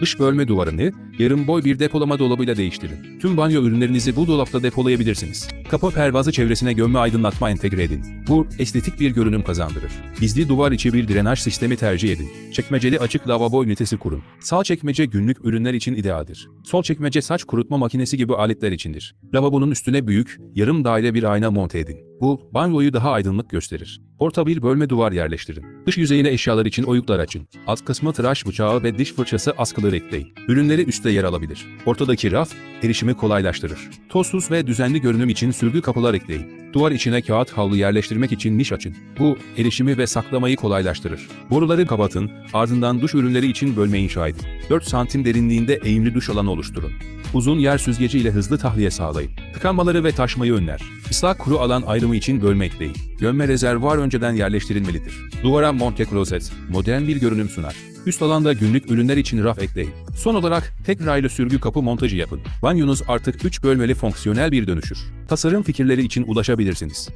Dış bölme duvarını yarım boy bir depolama dolabıyla değiştirin. Tüm banyo ürünlerinizi bu dolapta depolayabilirsiniz. Kapı pervazı çevresine gömme aydınlatma entegre edin. Bu estetik bir görünüm kazandırır. Gizli duvar içi bir drenaj sistemi tercih edin. Çekmeceli açık lavabo ünitesi kurun. Sağ çekmece günlük ürünler için idealdir. Sol çekmece saç kurutma makinesi gibi aletler içindir. Lavabonun üstüne büyük, yarım daire bir ayna monte edin. Bu, banyoyu daha aydınlık gösterir. Orta bölme duvar yerleştirin. Dış yüzeyine eşyalar için oyuklar açın. Alt kısmı tıraş bıçağı ve diş fırçası askıları ekleyin. Ürünleri üstte yer alabilir. Ortadaki raf, erişimi kolaylaştırır. Tozsuz ve düzenli görünüm için sürgü kapılar ekleyin. Duvar içine kağıt havlu yerleştirmek için niş açın. Bu, erişimi ve saklamayı kolaylaştırır. Boruları kapatın, ardından duş ürünleri için bölme inşa edin. 4 santim derinliğinde eğimli duş alanı oluşturun. Uzun yer süzgeci ile hızlı tahliye sağlayın. Tıkanmaları ve taşmayı önler. Islak kuru alan ayrımı için bölme ekleyin. Gömme rezervuar önceden yerleştirilmelidir. Duvara monte klozet, modern bir görünüm sunar. Üst alanda günlük ürünler için raf ekleyin. Son olarak tek raylı sürgü kapı montajı yapın. Banyonuz artık 3 bölmeli fonksiyonel bir dönüşür. Tasarım fikirleri için ulaşabilirsiniz.